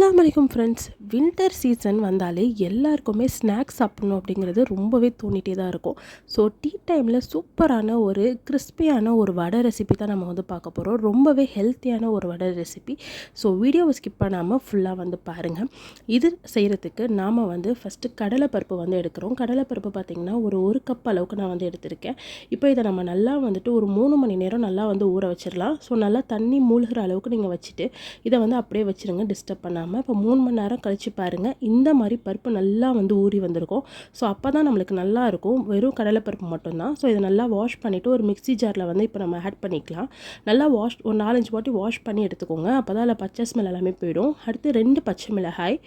அஸ்லாம் வலைக்கும் friends winter season வந்தாலே எல்லாருக்குமே ஸ்நாக்ஸ் சாப்பிடணும் அப்படிங்கிறது ரொம்பவே தோணிகிட்டே தான் இருக்கும். ஸோ டீ டைமில் சூப்பரான ஒரு கிறிஸ்பியான ஒரு வடை ரெசிபி தான் நம்ம வந்து பார்க்க போகிறோம் ரொம்பவே ஹெல்த்தியான ஒரு வடை ரெசிபி ஸோ வீடியோவை ஸ்கிப் பண்ணாமல் ஃபுல்லாக வந்து பாருங்கள் இது செய்கிறதுக்கு நாம் வந்து ஃபஸ்ட்டு கடலைப்பருப்பு வந்து எடுக்கிறோம். கடலைப்பருப்பு பார்த்திங்கன்னா ஒரு ஒரு கப் அளவுக்கு நான் வந்து எடுத்திருக்கேன். இப்போ இதை நம்ம நல்லா வந்துட்டு ஒரு மூணு மணி நேரம் நல்லா வந்து ஊற வச்சிடலாம். ஸோ நல்லா தண்ணி மூழ்கிற அளவுக்கு நீங்கள் வச்சுட்டு இதை வந்து அப்படியே வச்சுருங்க. டிஸ்டர்ப் பண்ணாமல் இப்போ மூணு மணி நேரம் கழித்து பாருங்கள் இந்த மாதிரி பருப்பு நல்லா வந்து ஊறி வந்திருக்கும். ஸோ அப்போ தான் நம்மளுக்கு நல்லா இருக்கும். வெறும் கடலைப்பருப்பு மட்டும்தான். ஸோ இதை நல்லா வாஷ் பண்ணிவிட்டு ஒரு மிக்ஸி ஜாரில் வந்து இப்போ நம்ம ஆட் பண்ணிக்கலாம். நல்லா வாஷ் ஒரு நாலஞ்சு வாட்டி வாஷ் பண்ணி எடுத்துக்கோங்க. அப்போ தான் அதில் பச்சை ஸ்மெல் எல்லாமே போயிடும். அடுத்து ரெண்டு பச்சை மிளகாய்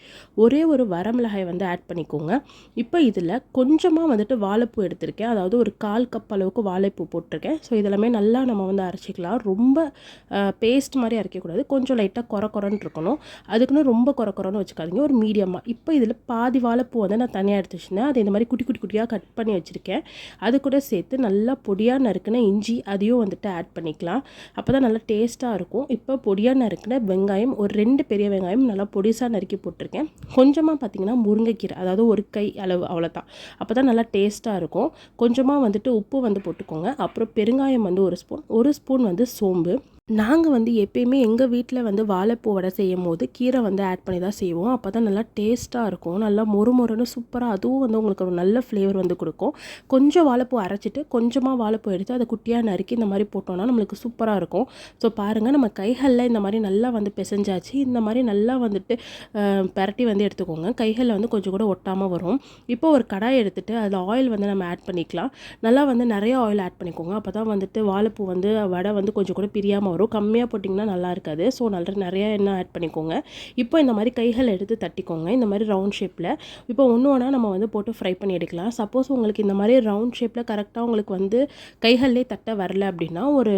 ஒரே ஒரு வரமிளகாய் வந்து ஆட் பண்ணிக்கோங்க. இப்போ இதில் கொஞ்சமாக வந்துட்டு வாழைப்பூ எடுத்திருக்கேன். அதாவது ஒரு கால் கப் அளவுக்கு வாழைப்பூ போட்டிருக்கேன். ஸோ இதெல்லாமே நல்லா நம்ம வந்து அரைச்சிக்கலாம். ரொம்ப பேஸ்ட் மாதிரி அரைக்கக்கூடாது. கொஞ்சம் லைட்டாக குறை குறன்னு இருக்கணும். அதுக்குன்னு ரொம்ப குறை குறைன்னு வச்சுக்காதீங்க. ஒரு மீடியமாக இப்போ இதில் பாதி வாழைப்பூ வந்து நான் தனியாக எடுத்து வச்சுருந்தேன் அது இந்த மாதிரி குட்டி குட்டி குட்டியாக கட் பண்ணி வச்சுருக்கேன். அது கூட சேர்த்து நல்லா பொடியாக நறுக்கின இஞ்சி அதையும் வந்துட்டு ஆட் பண்ணிக்கலாம். அப்போ தான் நல்லா டேஸ்ட்டாக இருக்கும். இப்போ பொடியாக நறுக்கின வெங்காயம் ஒரு ரெண்டு பெரிய வெங்காயம் நல்லா பொடிசாக நறுக்கி போட்டிருக்கேன். கொஞ்சமாக பார்த்திங்கன்னா முருங்கைக்கீரை அதாவது ஒரு கை அளவு அவ்வளோதான் அப்போ தான் நல்லா டேஸ்ட்டாக இருக்கும். கொஞ்சமாக வந்துட்டு உப்பு வந்து போட்டுக்கோங்க. அப்புறம் பெருங்காயம் வந்து ஒரு ஸ்பூன் ஒரு ஸ்பூன் வந்து சோம்பு. நாங்கள் வந்து எப்பயுமே எங்கள் வீட்டில் வந்து வாழைப்பூ வடை செய்யும் போது கீரை வந்து ஆட் பண்ணி தான் செய்வோம். அப்போ தான் நல்லா டேஸ்ட்டாக இருக்கும். நல்லா மொறு மொறுன்னு சூப்பராக அதுவும் வந்து உங்களுக்கு ஒரு நல்ல ஃப்ளேவர் வந்து கொடுக்கும். கொஞ்சம் வாழைப்பூ அரைச்சிட்டு கொஞ்சமாக வாழைப்பூ எடுத்து அதை குட்டியாக நறுக்கி இந்த மாதிரி போட்டோம்னா நம்மளுக்கு சூப்பராக இருக்கும். ஸோ பாருங்கள் நம்ம கைகளில் இந்த மாதிரி நல்லா வந்து பிசைஞ்சாச்சு. இந்த மாதிரி நல்லா வந்துட்டு பரட்டி வந்து எடுத்துக்கோங்க. கைகளில் வந்து கொஞ்சம் கூட ஒட்டாமல் வரும். இப்போ ஒரு கடாய் எடுத்துகிட்டு அதில் ஆயில் வந்து நம்ம ஆட் பண்ணிக்கலாம். நல்லா வந்து நிறைய ஆயில் ஆட் பண்ணிக்கோங்க. அப்போ தான் வந்துட்டு வாழைப்பூ வந்து வடை வந்து கொஞ்சம் கூட பிரியாமல் வரும். கம்மியாக போட்டிங்கன்னா நல்லா இருக்காது. ஸோ நல்லா நிறையா எண்ணெய் ஆட் பண்ணிக்கோங்க. இப்போ இந்த மாதிரி கைகள் எடுத்து தட்டிக்கோங்க. இந்த மாதிரி ரவுண்ட் ஷேப்பில் இப்போ ஒன்று ஒன்றா நம்ம வந்து போட்டு ஃப்ரை பண்ணி எடுக்கலாம். சப்போஸ் உங்களுக்கு இந்த மாதிரி ரவுண்ட் ஷேப்பில் கரெக்டாக உங்களுக்கு வந்து கைகள்லேயே தட்ட வரல அப்படின்னா ஒரு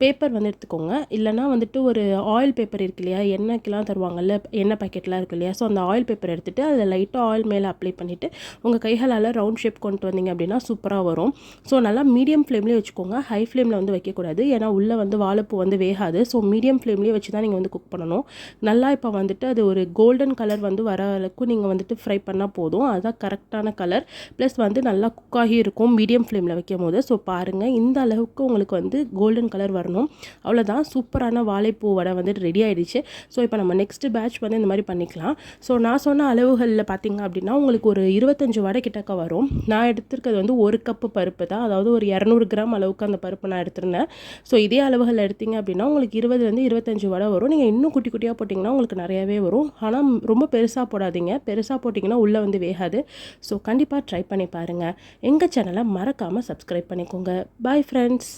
பேப்பர் வந்து எடுத்துக்கோங்க. இல்லைனா வந்துட்டு ஒரு ஆயில் பேப்பர் இருக்கு இல்லையா? எண்ணெய்க்கெலாம் தருவாங்கல்ல எண்ணெய் பாக்கெட்லாம் இருக்கு இல்லையா? ஸோ அந்த ஆயில் பேப்பர் எடுத்துகிட்டு அதில் லைட்டாக ஆயில் மேலே அப்ளை பண்ணிவிட்டு உங்கள் கைகளால் ரவுண்ட் ஷேப் கொண்டு வந்தீங்க அப்படின்னா சூப்பராக வரும். ஸோ நல்லா மீடியம் ஃப்ளேம்லேயே வச்சுக்கோங்க. ஹை ஃப்ளேமில் வந்து வைக்கக்கூடாது. ஏன்னா உள்ளே வந்து வாழைப்பூ வந்து வேகாது. ஸோ மீடியம் ஃப்ளேம்லேயே வச்சு தான் நீங்கள் வந்து குக் பண்ணணும். நல்லா இப்போ வந்துட்டு அது ஒரு கோல்டன் கலர் வந்து வர அளவுக்கு நீங்கள் வந்துட்டு ஃப்ரை பண்ணால் போதும். அதுதான் கரெக்டான கலர் ப்ளஸ் வந்து நல்லா குக்காகி இருக்கும் மீடியம் ஃப்ளேமில் வைக்கும் போது ஸோ பாருங்கள் இந்த அளவுக்கு உங்களுக்கு வந்து கோல்டன் கலர் வரும். வரணும். அவ்வளோதான் சூப்பரான வாழைப்பூ வடை வந்துட்டு ரெடி ஆகிடுச்சு ஸோ இப்போ நம்ம நெக்ஸ்ட்டு பேட்ச் வந்து இந்த மாதிரி பண்ணிக்கலாம். ஸோ நான் சொன்ன அளவுகளில் பார்த்திங்க அப்படின்னா உங்களுக்கு ஒரு இருபத்தஞ்சு வடை கிட்டக்க வரும். நான் எடுத்துருக்கிறது வந்து ஒரு கப்பு பருப்பு தான். அதாவது ஒரு இரநூறு கிராம் அளவுக்கு அந்த பருப்பு நான் எடுத்திருந்தேன். ஸோ இதே அளவுகளில் எடுத்திங்க அப்படின்னா உங்களுக்கு இருபதுலேருந்து இருபத்தஞ்சு வடை வரும். நீங்கள் இன்னும் குட்டி குட்டியாக போட்டிங்கன்னா உங்களுக்கு நிறையாவே வரும். ஆனால் ரொம்ப பெருசாக போடாதீங்க. பெருசாக போட்டிங்கன்னா உள்ளே வந்து வேகாது. ஸோ கண்டிப்பாக ட்ரை பண்ணி பாருங்கள் எங்கள் சேனலை மறக்காமல் சப்ஸ்கிரைப் பண்ணிக்கோங்க. Bye friends